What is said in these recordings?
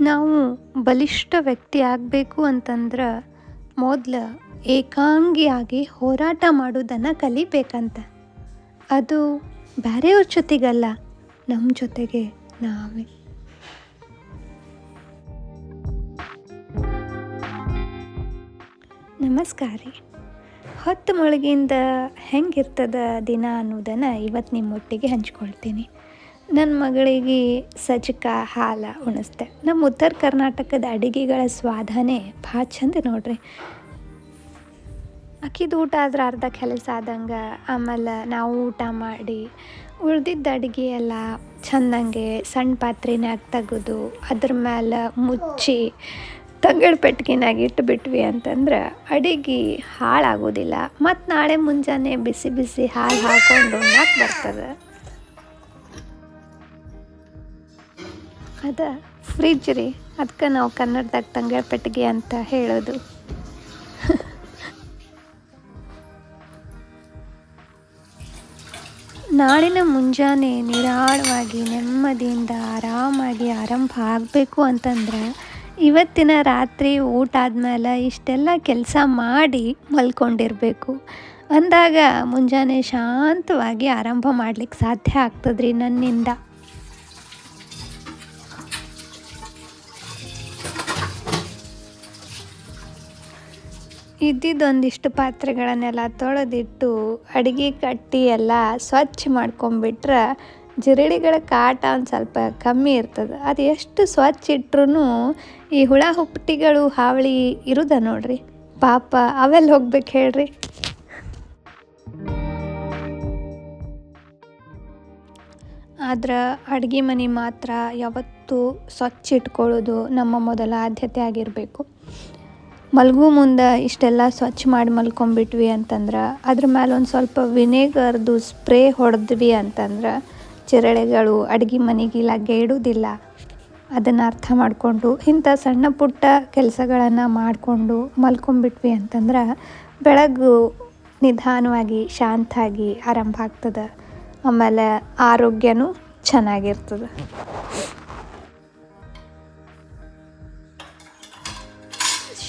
ನಾವು ಬಲಿಷ್ಠ ವ್ಯಕ್ತಿ ಆಗಬೇಕು ಅಂತಂದ್ರೆ ಮೊದಲು ಏಕಾಂಗಿಯಾಗಿ ಹೋರಾಟ ಮಾಡೋದನ್ನು ಕಲಿಬೇಕಂತ. ಅದು ಬೇರೆಯವ್ರ ಜೊತೆಗಲ್ಲ ನಮ್ಮ ಜೊತೆಗೆ ನಾವೇ. ನಮಸ್ಕಾರ ರೀ. ಹೊತ್ತು ಮೊಳಗಿಂದ ಹೆಂಗಿರ್ತದ ದಿನ ಅನ್ನೋದನ್ನು ಇವತ್ತು ನಿಮ್ಮೊಟ್ಟಿಗೆ ಹಂಚ್ಕೊಳ್ತೀನಿ. ನನ್ನ ಮಗಳಿಗೆ ಸಜ್ಜಕ ಹಾಲ ಉಣಿಸ್ದೆ. ನಮ್ಮ ಉತ್ತರ ಕರ್ನಾಟಕದ ಅಡಿಗೆಗಳ ಸ್ವಾದನೇ ಭಾಳ ಚಂದ ನೋಡ್ರಿ. ಅಕ್ಕಿದು ಊಟ ಆದ್ರೆ ಅರ್ಧ ಕೆಲಸ ಆದಂಗೆ, ಆಮೇಲೆ ನಾವು ಊಟ ಮಾಡಿ ಉಳ್ದಿದ್ದ ಅಡುಗೆ ಎಲ್ಲ ಚೆಂದಂಗೆ ಸಣ್ಣ ಪಾತ್ರೆನಾಗ ತೆಗೆದು, ಅದ್ರ ಮೇಲೆ ಮುಚ್ಚಿ ತಂಗಳ ಪೆಟ್ಟಿಗೆನಾಗ ಇಟ್ಬಿಟ್ವಿ ಅಂತಂದ್ರೆ ಅಡಿಗೆ ಹಾಳಾಗೋದಿಲ್ಲ. ಮತ್ತು ನಾಳೆ ಮುಂಜಾನೆ ಬಿಸಿ ಬಿಸಿ ಹಾಲು ಹಾಕೊಂಡು ಮತ್ತೆ ಬರ್ತದೆ. ಅದ. ಫ್ರಿಜ್ ರೀ. ಅದಕ್ಕೆ ನಾವು ಕನ್ನಡದಾಗ ತಂಗಳ ಪೆಟ್ಟಿಗೆ ಅಂತ ಹೇಳೋದು. ನಾಳಿನ ಮುಂಜಾನೆ ನಿರಾಳವಾಗಿ, ನೆಮ್ಮದಿಯಿಂದ ಆರಾಮಾಗಿ ಆರಂಭ ಆಗಬೇಕು ಅಂತಂದ್ರೆ ಇವತ್ತಿನ ರಾತ್ರಿ ಊಟ ಆದಮೇಲೆ ಇಷ್ಟೆಲ್ಲ ಕೆಲಸ ಮಾಡಿ ಮಲ್ಕೊಂಡಿರಬೇಕು. ಅಂದಾಗ ಮುಂಜಾನೆ ಶಾಂತವಾಗಿ ಆರಂಭ ಮಾಡ್ಲಿಕ್ಕೆ ಸಾಧ್ಯ ಆಗ್ತದ್ರಿ ನನ್ನಿಂದ. ಇದ್ದಿದ್ದೊಂದಿಷ್ಟು ಪಾತ್ರೆಗಳನ್ನೆಲ್ಲ ತೊಳೆದಿಟ್ಟು ಅಡುಗೆ ಕಟ್ಟಿ ಎಲ್ಲ ಸ್ವಚ್ಛ ಮಾಡ್ಕೊಂಬಿಟ್ರೆ ಜಿರಳಿಗಳ ಕಾಟ ಒಂದು ಸ್ವಲ್ಪ ಕಮ್ಮಿ ಇರ್ತದೆ. ಅದು ಎಷ್ಟು ಸ್ವಚ್ಛ ಇಟ್ರೂ ಈ ಹುಳ ಹುಪ್ಪಟಿಗಳು ಹಾವಳಿ ಇರುದ ನೋಡ್ರಿ. ಪಾಪ ಅವೆಲ್ಲ ಹೋಗ್ಬೇಕು ಹೇಳ್ರಿ. ಆದ್ರೆ ಅಡುಗೆ ಮನೆ ಮಾತ್ರ ಯಾವತ್ತೂ ಸ್ವಚ್ಛ ಇಟ್ಕೊಳ್ಳೋದು ನಮ್ಮ ಮೊದಲ ಆದ್ಯತೆ ಆಗಿರಬೇಕು. ಮಲಗು ಮುಂದೆ ಇಷ್ಟೆಲ್ಲ ಸ್ವಚ್ಛ ಮಾಡಿ ಮಲ್ಕೊಂಬಿಟ್ವಿ ಅಂತಂದ್ರೆ, ಅದ್ರ ಮೇಲೆ ಒಂದು ಸ್ವಲ್ಪ ವಿನೇಗರ್ದು ಸ್ಪ್ರೇ ಹೊಡೆದ್ವಿ ಅಂತಂದ್ರೆ ಚಿರಳೆಗಳು ಅಡುಗೆ ಮನೆಗೆ ಲಗ್ಗೆ ಇಡುವುದಿಲ್ಲ ಅದನ್ನು ಅರ್ಥ ಮಾಡಿಕೊಂಡು ಇಂಥ ಸಣ್ಣ ಪುಟ್ಟ ಕೆಲಸಗಳನ್ನು ಮಾಡಿಕೊಂಡು ಮಲ್ಕೊಂಬಿಟ್ವಿ ಅಂತಂದ್ರೆ ಬೆಳಗು ನಿಧಾನವಾಗಿ ಶಾಂತಾಗಿ ಆರಂಭ ಆಗ್ತದೆ. ಆಮೇಲೆ ಆರೋಗ್ಯನೂ ಚೆನ್ನಾಗಿರ್ತದೆ.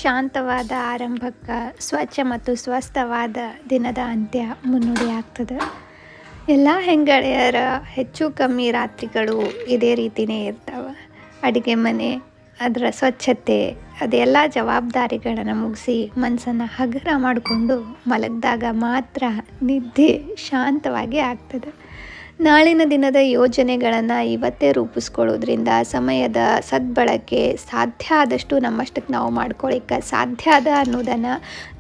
ಶಾಂತವಾದ ಆರಂಭಕ್ಕೆ ಸ್ವಚ್ಛ ಮತ್ತು ಸ್ವಸ್ಥವಾದ ದಿನದ ಅಂತ್ಯ ಮುನ್ನುಡಿ ಆಗ್ತದೆ. ಎಲ್ಲ ಹೆಂಗಳೆಯರ ಹೆಚ್ಚು ಕಮ್ಮಿ ರಾತ್ರಿಗಳು ಇದೇ ರೀತಿಯೇ ಇರ್ತಾವೆ. ಅಡುಗೆ ಮನೆ, ಅದರ ಸ್ವಚ್ಛತೆ ಅದೆಲ್ಲ ಜವಾಬ್ದಾರಿಗಳನ್ನು ಮುಗಿಸಿ ಮನಸ್ಸನ್ನು ಹಗುರ ಮಾಡಿಕೊಂಡು ಮಲಗಿದಾಗ ಮಾತ್ರ ನಿದ್ದೆ ಶಾಂತವಾಗಿ ಆಗ್ತದೆ. ನಾಳಿನ ದಿನದ ಯೋಜನೆಗಳನ್ನು ಇವತ್ತೇ ರೂಪಿಸ್ಕೊಳ್ಳೋದ್ರಿಂದ ಸಮಯದ ಸದ್ಬಳಕೆ ಸಾಧ್ಯ ಆದಷ್ಟು ನಮ್ಮಷ್ಟಕ್ಕೆ ನಾವು ಮಾಡ್ಕೊಳ್ಳಿಕ್ಕೆ ಸಾಧ್ಯ ಅದ ಅನ್ನೋದನ್ನು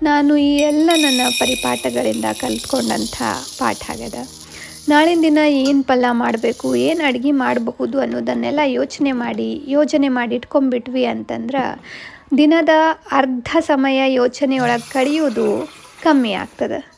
ನಾನು ಈ ಎಲ್ಲ ನನ್ನ ಪರಿಪಾಠಗಳಿಂದ ಕಲ್ತ್ಕೊಂಡಂಥ ಪಾಠ ಆಗ್ಯದ. ನಾಳಿನ ದಿನ ಏನು ಪಲ್ಯ ಮಾಡಬೇಕು, ಏನು ಅಡುಗೆ ಮಾಡಬಹುದು ಅನ್ನೋದನ್ನೆಲ್ಲ ಯೋಚನೆ ಮಾಡಿ, ಯೋಜನೆ ಮಾಡಿ ಇಟ್ಕೊಂಡ್ಬಿಟ್ವಿ ಅಂತಂದ್ರೆ ದಿನದ ಅರ್ಧ ಸಮಯ ಯೋಚನೆಯೊಳಗೆ ಕಳೆಯೋದು ಕಮ್ಮಿ ಆಗ್ತದೆ.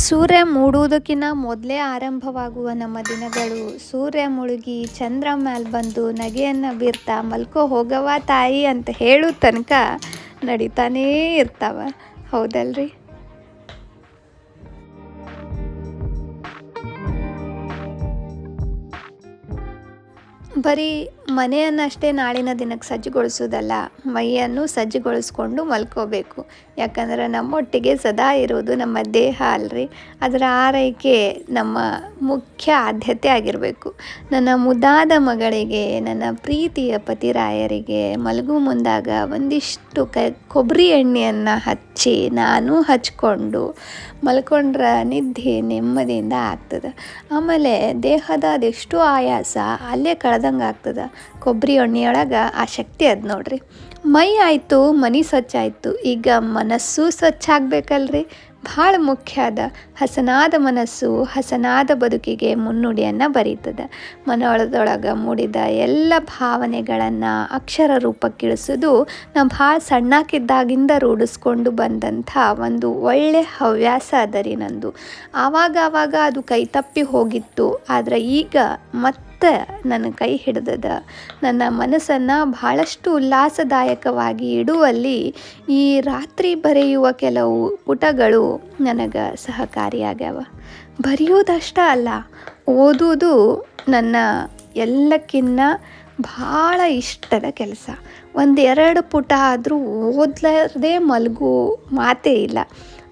ಸೂರ್ಯ ಮೂಡುವುದಕ್ಕಿಂತ ಮೊದಲೇ ಆರಂಭವಾಗುವ ನಮ್ಮ ದಿನಗಳು. ಸೂರ್ಯ ಮುಳುಗಿ, ಚಂದ್ರ ಮ್ಯಾಲ್ ಬಂದು ನಗೆಯನ್ನು ಬೀರ್ತಾ ಮಲ್ಕೋ ಹೋಗವ ತಾಯಿ ಅಂತ ಹೇಳೋ ತನಕ ನಡೀತಾನೇ ಇರ್ತಾವ. ಹೌದಲ್ರಿ? ಬರೀ ಮನೆಯನ್ನು ಅಷ್ಟೇ ನಾಳಿನ ದಿನಕ್ಕೆ ಸಜ್ಜುಗೊಳಿಸೋದಲ್ಲ ಮೈಯನ್ನು ಸಜ್ಜುಗೊಳಿಸ್ಕೊಂಡು ಮಲ್ಕೋಬೇಕು. ಯಾಕಂದ್ರೆ ನಮ್ಮೊಟ್ಟಿಗೆ ಸದಾ ಇರೋದು ನಮ್ಮ ದೇಹ ಅಲ್ರಿ. ಅದರ ಆರೈಕೆ ನಮ್ಮ ಮುಖ್ಯ ಆದ್ಯತೆ ಆಗಿರಬೇಕು. ನನ್ನ ಮುದ್ದಾದ ಮಗಳಿಗೆ, ನನ್ನ ಪ್ರೀತಿಯ ಪತಿರಾಯರಿಗೆ ಮಲಗು ಮುಂದಾಗ ಒಂದಿಷ್ಟು ಕ, ಕೊಬ್ಬರಿ ಎಣ್ಣೆಯನ್ನು ಹಚ್ಚಿ ನಾನು ಹಚ್ಕೊಂಡು ಮಲ್ಕೊಂಡ್ರೆ ನಿದ್ದೆ ನೆಮ್ಮದಿಯಿಂದ ಆಗ್ತದೆ. ಆಮೇಲೆ ದೇಹದ ಅದೆಷ್ಟು ಆಯಾಸ ಅಲ್ಲೇ ಕಳೆದಂಗೆ ಆಗ್ತದೆ ಕೊಬ್ಬರಿ ಎಣ್ಣೆಯೊಳಗೆ ಆ ಶಕ್ತಿ ಅದು ನೋಡ್ರಿ. ಮೈ ಆಯಿತು, ಮನೆ ಸ್ವಚ್ಛ ಆಯಿತು, ಈಗ ಮನಸ್ಸು ಸ್ವಚ್ಛ ಆಗಬೇಕಲ್ರಿ. ಭಾಳ ಮುಖ್ಯ ಅದ. ಹಸನಾದ ಮನಸ್ಸು ಹಸನಾದ ಬದುಕಿಗೆ ಮುನ್ನುಡಿಯನ್ನು ಬರೀತದೆ. ಮನೊಳದೊಳಗೆ ಮೂಡಿದ ಎಲ್ಲ ಭಾವನೆಗಳನ್ನು ಅಕ್ಷರ ರೂಪಕ್ಕಿಳಿಸೋದು ನಾವು ಭಾಳ ಸಣ್ಣಕ್ಕಿದ್ದಾಗಿಂದ ರೂಢಿಸ್ಕೊಂಡು ಬಂದಂಥ ಒಂದು ಒಳ್ಳೆ ಹವ್ಯಾಸ ಅದ ರೀ ನಂದು. ಆವಾಗ ಆವಾಗ ಅದು ಕೈ ತಪ್ಪಿ ಹೋಗಿತ್ತು, ಆದರೆ ಈಗ ಮತ್ತೆ ಮತ್ತೆ ನನ್ನ ಕೈ ಹಿಡಿದದ. ನನ್ನ ಮನಸ್ಸನ್ನು ಬಹಳಷ್ಟು ಉಲ್ಲಾಸದಾಯಕವಾಗಿ ಇಡುವಲ್ಲಿ ಈ ರಾತ್ರಿ ಬರೆಯುವ ಕೆಲವು ಪುಟಗಳು ನನಗೆ ಸಹಕಾರಿಯಾಗ್ಯಾವ. ಬರೆಯೋದಷ್ಟ ಅಲ್ಲ ಓದೋದು ನನ್ನ ಎಲ್ಲಕ್ಕಿನ್ನ ಭಾಳ ಇಷ್ಟದ ಕೆಲಸ. ಒಂದೆರಡು ಪುಟ ಆದರೂ ಓದಲಾರ್ದೇ ಮಲಗೋ ಮಾತೇ ಇಲ್ಲ.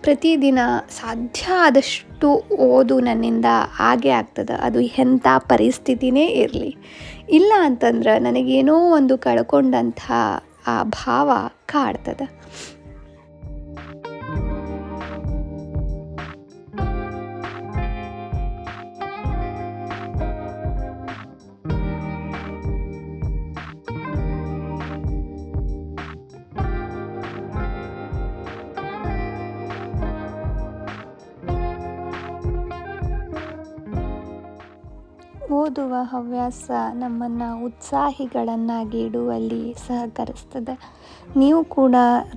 ಪ್ರತಿದಿನ ಸಾಧ್ಯ ಆದಷ್ಟು ಓದು ನನ್ನಿಂದ ಆಗೇ ಆಗ್ತದೆ. ಅದು ಎಂಥ ಪರಿಸ್ಥಿತಿನೇ ಇರಲಿ. ಇಲ್ಲ ಅಂತಂದ್ರೆ ನನಗೇನೋ ಒಂದು ಕಳ್ಕೊಂಡಂಥ ಆ ಭಾವ ಕಾಡ್ತದೆ. ಓದುವ ಹವ್ಯಾಸ ನಮ್ಮನ್ನು ಉತ್ಸಾಹಿಗಳನ್ನಾಗಿ ಇಡುವಲ್ಲಿ ಸಹಕರಿಸ್ತದೆ. ನೀವು ಕೂಡ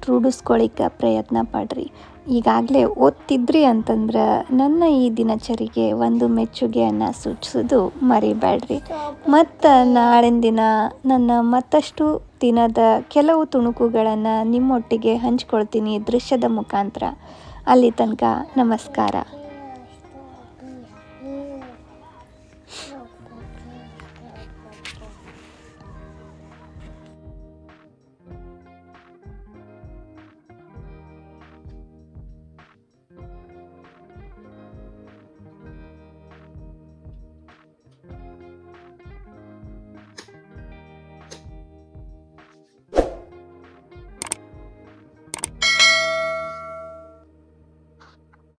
ರೂಢಿಸ್ಕೊಳ್ಳಿಕ್ಕೆ ಪ್ರಯತ್ನ ಪಡ್ರಿ. ಈಗಾಗಲೇ ಓದ್ತಿದ್ರಿ ಅಂತಂದ್ರೆ ನನ್ನ ಈ ದಿನಚರಿಗೆ ಒಂದು ಮೆಚ್ಚುಗೆಯನ್ನು ಸೂಚಿಸೋದು ಮರಿಬೇಡ್ರಿ. ಮತ್ತು ನಾಳಿನ ದಿನ ನನ್ನ ಮತ್ತಷ್ಟು ದಿನದ ಕೆಲವು ತುಣುಕುಗಳನ್ನು ನಿಮ್ಮೊಟ್ಟಿಗೆ ಹಂಚ್ಕೊಳ್ತೀನಿ ದೃಶ್ಯದ ಮುಖಾಂತರ. ಅಲ್ಲಿ ತನಕ ನಮಸ್ಕಾರ.